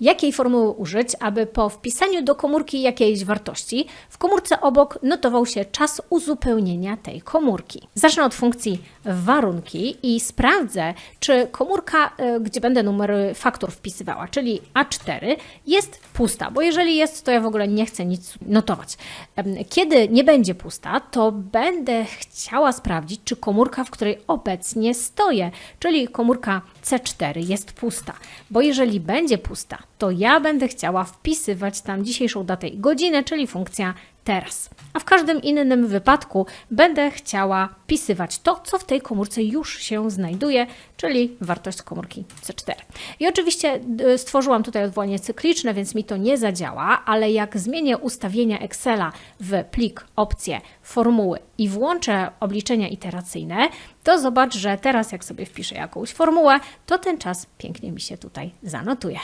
jakiej formuły użyć, aby po wpisaniu do komórki jakiejś wartości w komórce obok notował się czas uzupełnienia tej komórki. Zacznę od funkcji warunki i sprawdzę, czy komórka, y, gdzie będę numery faktur wpisywała, czyli A4, jest pusta, bo jeżeli jest, to ja w ogóle nie chcę nic notować. Kiedy nie będzie pusta, to będę chciała sprawdzić, czy komórka, w której obecnie stoję, czyli komórka C4 jest pusta, bo jeżeli będzie pusta, to ja będę chciała wpisywać tam dzisiejszą datę i godzinę, czyli funkcja teraz. A w każdym innym wypadku będę chciała wpisywać to, co w tej komórce już się znajduje, czyli wartość komórki C4. I oczywiście y, stworzyłam tutaj odwołanie cykliczne, więc mi to nie zadziała, ale jak zmienię ustawienia Excela w plik, opcje, formuły i włączę obliczenia iteracyjne, to zobacz, że teraz jak sobie wpiszę jakąś formułę, to ten czas pięknie mi się tutaj zanotuje.